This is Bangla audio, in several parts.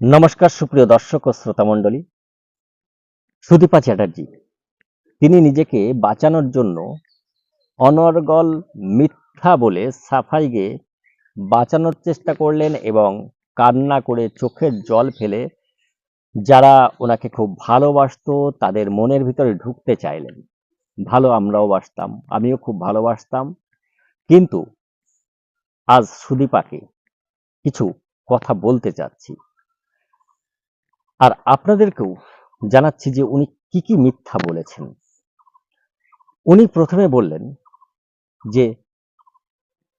নমস্কার, সুপ্রিয় দর্শক ও শ্রোতা মণ্ডলী। সুদীপা চ্যাটার্জি, তিনি নিজেকে বাঁচানোর জন্য অনর্গল মিথ্যা বলে সাফাই গেয়ে বাঁচানোর চেষ্টা করলেন এবং কান্না করে চোখের জল ফেলে যারা ওনাকে খুব ভালোবাসতো, তাদের মনের ভিতরে ঢুকতে চাইলেন। ভালো আমরাও বাসতাম আমিও খুব ভালোবাসতাম। কিন্তু আজ সুদীপাকে কিছু কথা বলতে চাচ্ছি। আর আপনাদেরকেও জানাচ্ছি যে উনি কি কি মিথ্যা বলেছেন। উনি প্রথমে বললেন যে,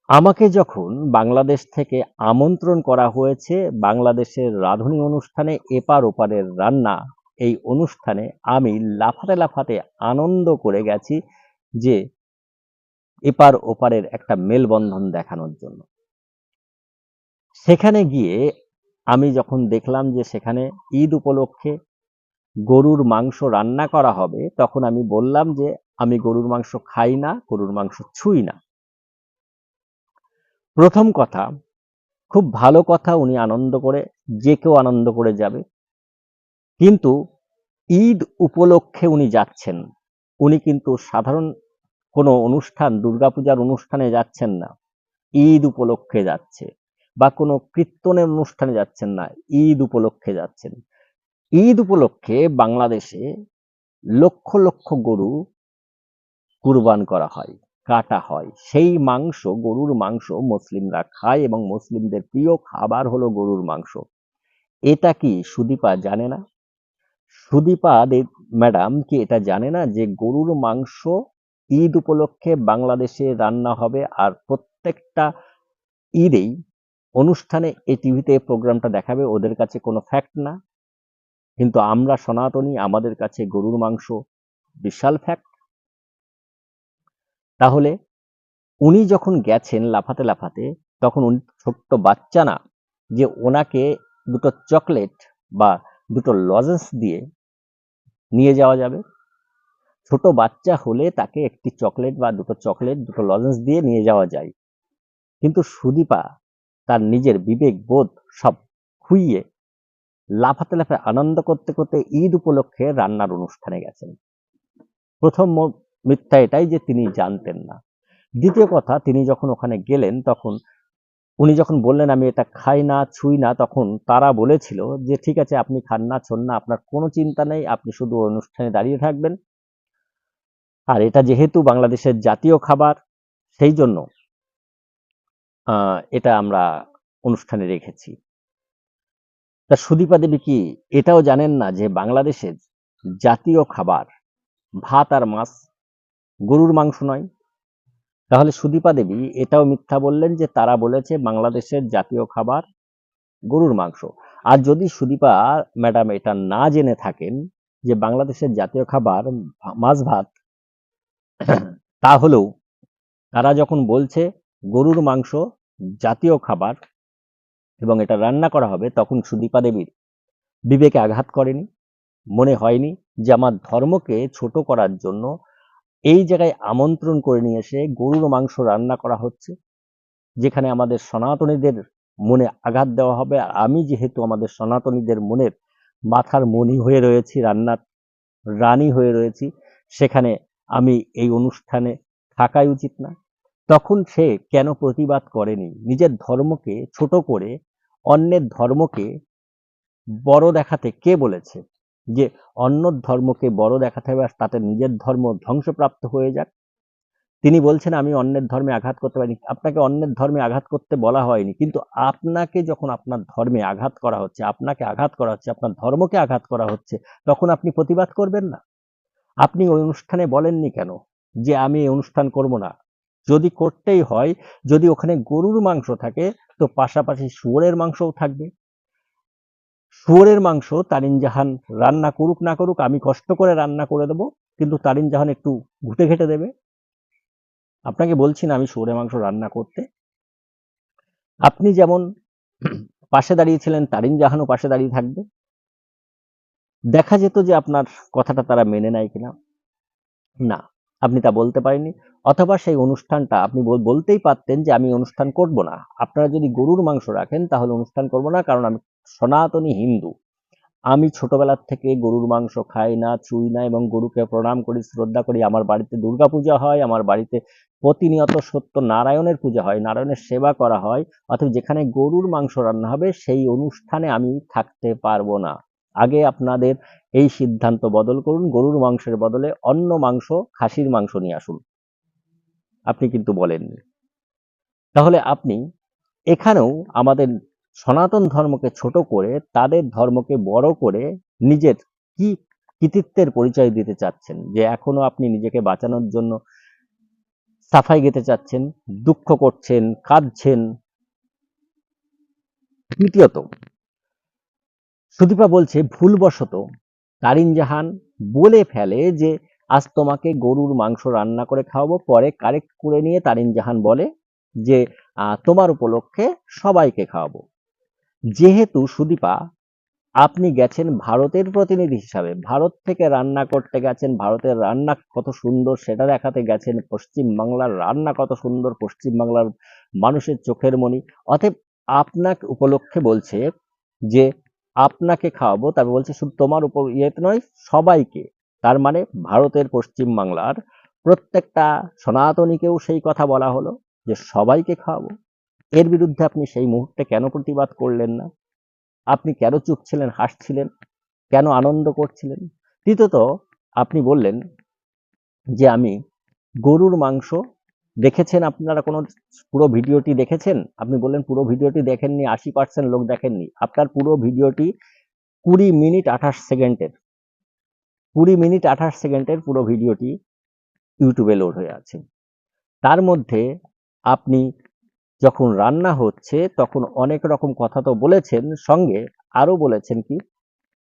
আমাকে যখন বাংলাদেশ থেকে আমন্ত্রণ করা হয়েছে, বাংলাদেশের রাঁধুনি অনুষ্ঠানে এপার ওপারের রান্না, এই অনুষ্ঠানে আমি লাফাতে লাফাতে আনন্দ করে গেছি যে, এপার ওপারের একটা মেলবন্ধন দেখানোর জন্য। সেখানে গিয়ে আমি যখন দেখলাম যে সেখানে ঈদ উপলক্ষে গরুর মাংস রান্না করা হবে, তখন আমি বললাম যে আমি গরুর মাংস খাই না, গরুর মাংস ছুঁই না। প্রথম কথা, খুব ভালো কথা উনি আনন্দ করে, যে কেউ আনন্দ করে যাবে। কিন্তু ঈদ উপলক্ষে উনি যাচ্ছেন, উনি কিন্তু সাধারণ কোনো অনুষ্ঠান, দুর্গাপূজার অনুষ্ঠানে যাচ্ছেন না, ঈদ উপলক্ষে যাচ্ছে। বা কোনো কীর্তনের অনুষ্ঠানে যাচ্ছেন না, ঈদ উপলক্ষে যাচ্ছেন। ঈদ উপলক্ষে বাংলাদেশে লক্ষ লক্ষ গরু কুরবান করা হয়, কাটা হয়। সেই মাংস, গরুর মাংস মুসলিমরা খায় এবং মুসলিমদের প্রিয় খাবার হলো গরুর মাংস। এটা কি সুদীপা জানে না? সুদীপা ম্যাডাম কি এটা জানে না যে গরুর মাংস ঈদ উপলক্ষে বাংলাদেশে রান্না হবে আর প্রত্যেকটা ঈদেই অনুষ্ঠানে এই টিভিতে প্রোগ্রামটা দেখাবে, ওদের কাছে কোনো ফ্যাক্ট না। কিন্তু আমরা সনাতনী, আমাদের কাছে গরুর মাংস, বিশাল ফ্যাক্ট তাহলে উনি যখন গেছেন লাফাতে লাফাতে, তখন উনি ছোট্ট বাচ্চা না, যে ওনাকে দুটো চকলেট বা দুটো লজেন্স দিয়ে নিয়ে যাওয়া যাবে। ছোট বাচ্চা হলে তাকে একটি চকলেট বা দুটো চকলেট দুটো লজেন্স দিয়ে নিয়ে যাওয়া যায়। কিন্তু সুদীপা তার নিজের বিবেক বোধ সব খুইয়ে লাফাতে লাফাতে আনন্দ করতে করতে ঈদ উপলক্ষে রান্নার অনুষ্ঠানে গেছেন। প্রথম মিথ্যা এটাই যে তিনি জানতেন না। দ্বিতীয় কথা, তিনি যখন ওখানে গেলেন তখন উনি যখন বললেন, আমি এটা খাই না, ছুঁই না, তখন তারা বলেছিল যে, ঠিক আছে, আপনি খান না, ছোন না, আপনার কোনো চিন্তা নেই, আপনি শুধু অনুষ্ঠানে দাঁড়িয়ে থাকবেন। আর এটা যেহেতু বাংলাদেশের জাতীয় খাবার, সেই জন্য এটা আমরা অনুষ্ঠানে রেখেছি তা সুদীপা দেবী কি এটাও জানেন না যে বাংলাদেশের জাতীয় খাবার ভাত আর মাছ গরুর মাংস নয়? তাহলে সুদীপা দেবী এটাও মিথ্যা বললেন যে তারা বলেছে বাংলাদেশের জাতীয় খাবার গরুর মাংস। আর যদি সুদীপা ম্যাডাম এটা না জেনে থাকেন যে বাংলাদেশের জাতীয় খাবার মাছ ভাত, তাহলেও তারা যখন বলছে গরুর মাংস জাতীয় খাবার এবং এটা রান্না করা হবে তখন সুদীপা দেবীর। বিবেকে আঘাত করেনি, মনে হয়নি যে আমার ধর্মকে ছোট করার জন্য এই জায়গায় আমন্ত্রণ করে নিয়ে এসে গরুর মাংস রান্না করা হচ্ছে, যেখানে আমাদের সনাতনীদের মনে আঘাত দেওয়া হবে। আর আমি যেহেতু আমাদের সনাতনীদের মনের মাথার মনি হয়ে রয়েছি, রান্নার রানী হয়ে রয়েছি, সেখানে আমি এই অনুষ্ঠানে থাকাই উচিত না। তখন সে কেন প্রতিবাদ করেনি? নিজের ধর্মকে ছোট করে অন্যের ধর্মকে বড় দেখাতে কে বলেছে? যে অন্য ধর্মকে বড় দেখাতে হবে আর তাতে নিজের ধর্ম ধ্বংসপ্রাপ্ত হয়ে যাক? তিনি বলছেন, আমি অন্যের ধর্মে আঘাত করতে পারিনি। আপনাকে অন্যের ধর্মে আঘাত করতে বলা হয়নি, কিন্তু আপনাকে যখন আপনার ধর্মে আঘাত করা হচ্ছে, আপনাকে আঘাত করা হচ্ছে, আপনার ধর্মকে আঘাত করা হচ্ছে, তখন আপনি প্রতিবাদ করবেন না? আপনি ওই অনুষ্ঠানে বলেননি কেন? যে আমি এই অনুষ্ঠান করব না। যদি করতেই হয়, যদি ওখানে গরুর মাংস থাকে, তো পাশাপাশি শুয়োরের মাংসও থাকবে। শুয়োরের মাংস তারিন জাহান রান্না করুক না করুক, আমি কষ্ট করে রান্না করে দেবো, কিন্তু তারিন জাহান একটু ঘুটে ঘেটে দেবে। আপনাকে বলছি না আমি শুয়োরের মাংস রান্না করতে। আপনি যেমন পাশে দাঁড়িয়েছিলেন, তারিন জাহানও পাশে দাঁড়িয়ে থাকবে। দেখা যেত যে আপনার কথাটা তারা মেনে নেয় কিনা। না। আপনি তা বলতে পারেননি। অথবা সেই অনুষ্ঠানটা আপনি বলতেই পারতেন যে আমি অনুষ্ঠান করব না। আপনারা যদি গরুর মাংস রাখেন, তাহলে অনুষ্ঠান করব না, কারণ আমি সনাতনী হিন্দু। আমি ছোটবেলার থেকে গরুর মাংস খাই না ছুঁই না এবং গরুকে প্রণাম করি, শ্রদ্ধা করি। আমার বাড়িতে দুর্গাপূজা হয়, আমার বাড়িতে প্রতিনিয়ত সত্য নারায়ণের পূজা হয়, নারায়ণের সেবা করা হয়। অথবা যেখানে গরুর মাংস রান্না হবে, সেই অনুষ্ঠানে আমি থাকতে পারব না। আগে আপনাদের এই সিদ্ধান্ত বদল করুন। গরুর মাংসের বদলে অন্য মাংস, খাসির মাংস নিয়ে আসুন। আপনি কিন্তু বলেননি তাহলে আপনি এখানেও আমাদের সনাতন ধর্মকে ছোট করে, তাদের ধর্মকে বড় করে নিজের কি কৃতিত্বের পরিচয় দিতে চাচ্ছেন? যে এখনও আপনি নিজেকে বাঁচানোর জন্য সাফাই গেতে চাচ্ছেন, দুঃখ করছেন, কাঁদছেন। তৃতীয়ত সুদীপা বলছে, ভুলবশত তারিন জাহান বলে ফেলে যে, আজ তোমাকে গরুর মাংস রান্না করে খাওয়াবো, পরে কারেক্ট করে নিয়ে তারিন জাহান বলে যে তোমার উপলক্ষে সবাইকে খাওয়াবো। যেহেতু সুদীপা, আপনি গেছেন ভারতের প্রতিনিধি হিসাবে, ভারত থেকে রান্না করতে গেছেন, ভারতের রান্না কত সুন্দর, সেটা দেখাতে গেছেন পশ্চিম বাংলার রান্না কত সুন্দর পশ্চিম বাংলার মানুষের চোখের মণি অতএব আপনাকে উপলক্ষে বলছে যে আপনাকে খাওয়াবো তারপর বলছে শুধু তোমার উপর ইয়েতে নয়, সবাইকে। তার মানে ভারতের পশ্চিম বাংলার প্রত্যেকটা সনাতনীকেও সেই কথা বলা হলো যে সবাইকে খাওয়াবো। এর বিরুদ্ধে আপনি সেই মুহূর্তে কেন প্রতিবাদ করলেন না? আপনি কেন চুপ ছিলেন, হাসছিলেন? কেন আনন্দ করছিলেন? তৃতীয়ত আপনি বললেন যে আমি গরুর মাংস দেখেছেন আপনারা কোনো পুরো ভিডিওটি দেখেছেন? আপনি বললেন পুরো ভিডিওটি দেখেননি, আশি পার্সেন্ট লোক দেখেননি। আপনার পুরো ভিডিওটি কুড়ি মিনিট আঠাশ সেকেন্ডের। কুড়ি মিনিট আঠাশ সেকেন্ডের পুরো ভিডিওটি ইউটিউবে লোড হয়ে আছে। তার মধ্যে আপনি যখন রান্না হচ্ছে, তখন অনেক রকম কথা তো বলেছেন, সঙ্গে আরও বলেছেন কি,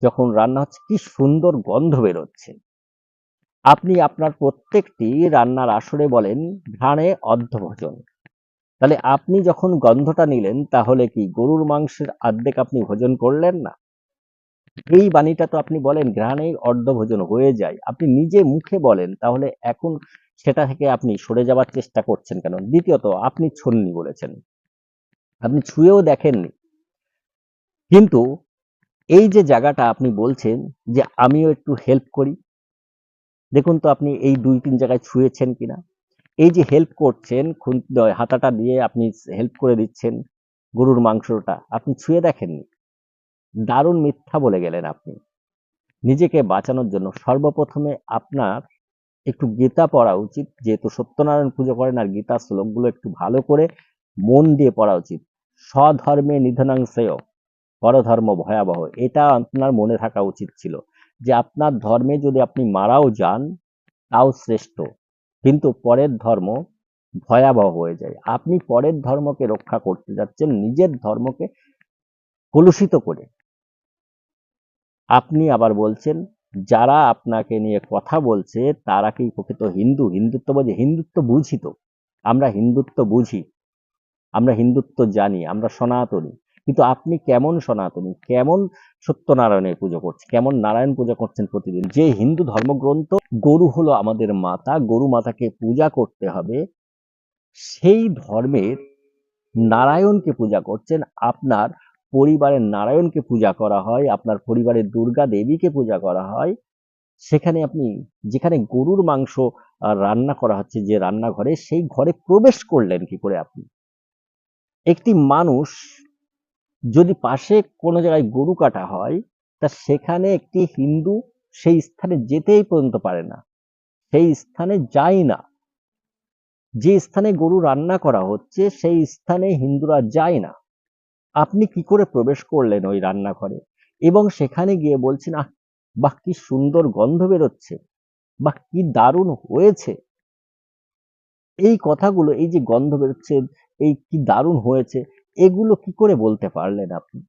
যখন রান্না হচ্ছে, কি সুন্দর গন্ধ বেরোচ্ছে। আপনি আপনার প্রত্যেকটি রান্নার আসরে বলেন, ঘ্রাণে অর্ধভোজন। তাহলে আপনি যখন গন্ধটা নিলেন, তাহলে কি গরুর মাংসের আর্ধেক আপনি ভোজন করলেন না? এই বাণীটা তো আপনি বলেন ঘ্রাণে অর্ধভোজন হয়ে যায়। আপনি নিজে মুখে বলেন, তাহলে এখন সেটা থেকে আপনি সরে যাওয়ার চেষ্টা করছেন কেন? দ্বিতীয়ত, আপনি ছন্নি বলেছেন। আপনি ছুঁয়েও দেখেননি। কিন্তু এই যে জায়গাটা আপনি বলছেন যে আমিও একটু হেল্প করি দেখুন তো আপনি এই দুই, তিন জায়গায় ছুঁয়েছেন কিনা। এই যে হেল্প করছেন হাতাটা দিয়ে আপনি হেল্প করে দিচ্ছেন গরুর মাংসটা, আপনি ছুঁয়ে দেখেননি। দারুণ মিথ্যা বলে গেলেন আপনি। নিজেকে বাঁচানোর জন্য সর্বপ্রথমে আপনার একটু গীতা পড়া উচিত, যেহেতু সত্যনারায়ণ পুজো করেন আর গীতা শ্লোকগুলো একটু ভালো করে মন দিয়ে পড়া উচিত। স্বধর্মে নিধনাংশেয় পরধর্ম ভয়াবহ, এটা আপনার মনে থাকা উচিত ছিল। যে আপনার ধর্মে যদি আপনি মারাও যান, তাও শ্রেষ্ঠ। কিন্তু পরের ধর্ম ভয়াবহ হয়ে যায়। আপনি পরের ধর্মকে রক্ষা করতে যাচ্ছেন, নিজের ধর্মকে কলুষিত করে। আপনি আবার বলছেন, যারা আপনাকে নিয়ে কথা বলছে, তারা কি প্রকৃত হিন্দু? হিন্দুত্ব বলছে, হিন্দুত্ব বুঝি তো। আমরা হিন্দুত্ব বুঝি। আমরা হিন্দুত্ব জানি, আমরা সনাতনী। কিন্তু আপনি কেমন সনাতনী? কেমন সত্যনারায়ণের পুজো করছেন? কেমন নারায়ণ পূজা করছেন প্রতিদিন? যে হিন্দু ধর্মগ্রন্থ, গরু হলো আমাদের মাতা, গরু মাতাকে পূজা করতে হবে, সেই ধর্মের নারায়ণকে পূজা করছেন। আপনার পরিবারের নারায়ণকে পূজা করা হয়, আপনার পরিবারের দুর্গা দেবীকে পূজা করা হয়। সেখানে আপনি, যেখানে গরুর মাংস রান্না করা হচ্ছে, যে রান্নাঘরে, সেই ঘরে প্রবেশ করলেন কি করে আপনি? একটি মানুষ যদি পাশে কোনো জায়গায় গরু কাটা হয়, তা সেখানে একটি হিন্দু সেই স্থানে যেতেই পর্যন্ত পারে না। সেই স্থানে যায় না। যে স্থানে গরু রান্না করা হচ্ছে, সেই স্থানে হিন্দুরা যায় না। আপনি কি করে প্রবেশ করলেন ওই রান্নাঘরে? এবং সেখানে গিয়ে বলছেন, আহ, বাহ, কি সুন্দর গন্ধ বেরোচ্ছে। বা কি দারুণ হয়েছে। এই কথাগুলো, এই যে গন্ধ বেরোচ্ছে, এই কি দারুণ হয়েছে এগুলো কি করে বলতে পারলেন আপনি?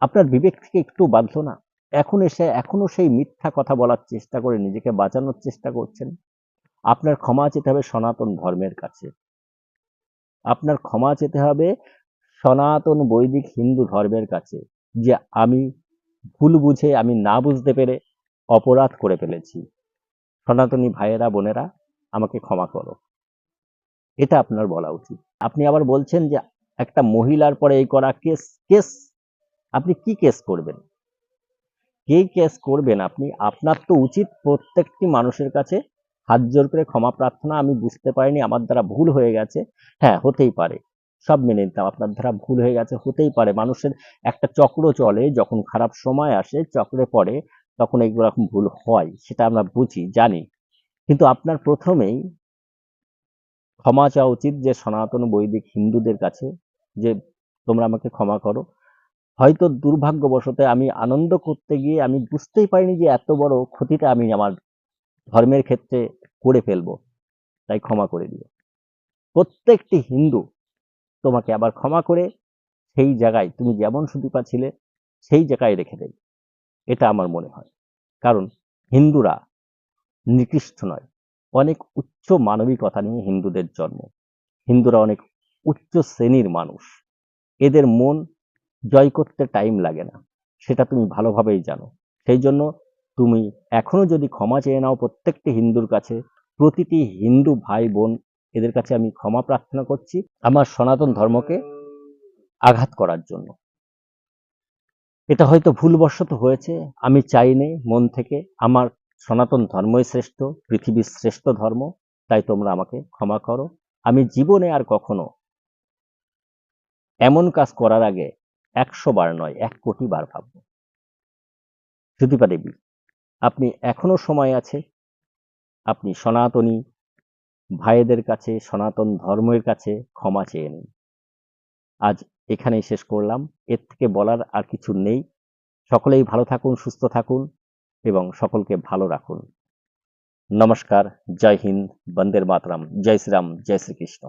আপনার বিবেক থেকে একটু বাঁধলো না। এখন এসে, এখনও সেই মিথ্যা কথা বলার চেষ্টা করে নিজেকে বাঁচানোর চেষ্টা করছেন? আপনার ক্ষমা চেতে হবে সনাতন ধর্মের কাছে। আপনার ক্ষমা চেতে হবে সনাতন বৈদিক হিন্দু ধর্মের কাছে, যে আমি ভুল বুঝে, আমি না বুঝতে পেরে অপরাধ করে ফেলেছি। সনাতনী ভাইয়েরা, বোনেরা, আমাকে ক্ষমা করো। এটা আপনার বলা উচিত। আপনি আবার বলছেন যে একটা মহিলার পরে এই করা কেস কেস, আপনি কি কেস করবেন? কে কেস করবেন? আপনি, আপনার তো উচিত প্রত্যেকটি মানুষের কাছে হাত জোর করে ক্ষমা প্রার্থনা। আমি বুঝতে পারিনি, আমার দ্বারা ভুল হয়ে গেছে। হ্যাঁ হতেই পারে। সব মেনে নিতাম, আপনার দ্বারা ভুল হয়ে গেছে, হতেই পারে। মানুষের একটা চক্র চলে, যখন খারাপ সময় আসে, চক্রে পড়ে, তখন রকম ভুল হয়, সেটা আমরা বুঝি, জানি। কিন্তু আপনার প্রথমেই ক্ষমা চাওয়া উচিত যে সনাতন বৈদিক হিন্দুদের কাছে। যে তোমরা আমাকে ক্ষমা করো। হয়তো দুর্ভাগ্যবশত আমি আনন্দ করতে গিয়ে আমি বুঝতেই পারিনি যে এত বড় ক্ষতিটা আমি আমার ধর্মের ক্ষেত্রে করে ফেলব, তাই ক্ষমা করে দিও। প্রত্যেকটি হিন্দু তোমাকে আবার ক্ষমা করে সেই জায়গায় তুমি যেমন সুদীপা ছিলে সেই জায়গায় রেখে দেয় এটা আমার মনে হয়। কারণ হিন্দুরা নিকৃষ্ট নয়। অনেক উচ্চ মানবিকতা নিয়ে হিন্দুদের জন্ম। হিন্দুরা অনেক উচ্চ শ্রেণির মানুষ। এদের মন জয় করতে টাইম লাগে না। সেটা তুমি ভালোভাবেই জানো। সেই জন্য তুমি এখনও যদি ক্ষমা চেয়ে নাও প্রত্যেকটি হিন্দুর কাছে, প্রতিটি হিন্দু ভাই বোন, এদের কাছে আমি ক্ষমা প্রার্থনা করছি আমার সনাতন ধর্মকে আঘাত করার জন্য। এটা হয়তো ভুলবশত হয়েছে, আমি চাইনি মন থেকে। আমার সনাতন ধর্মই শ্রেষ্ঠ, পৃথিবীর শ্রেষ্ঠ ধর্ম, তাই তোমরা আমাকে ক্ষমা করো। আমি জীবনে আর কখনো এমন কাজ করার আগে একশো বার নয়, এক কোটি বার ভাবব সুদীপা দেবী, আপনি এখনও সময় আছে? আপনি সনাতনী ভাইদের কাছে, সনাতন ধর্মের কাছে ক্ষমা চেয়ে নিন। আজ এখানেই শেষ করলাম। এর থেকে বলার আর কিছু নেই। সকলেই ভালো থাকুন, সুস্থ থাকুন এবং সকলকে ভালো রাখুন। নমস্কার, জয় হিন্দ বন্দের মাতরাম জয় শ্রীরাম, জয় শ্রীকৃষ্ণ।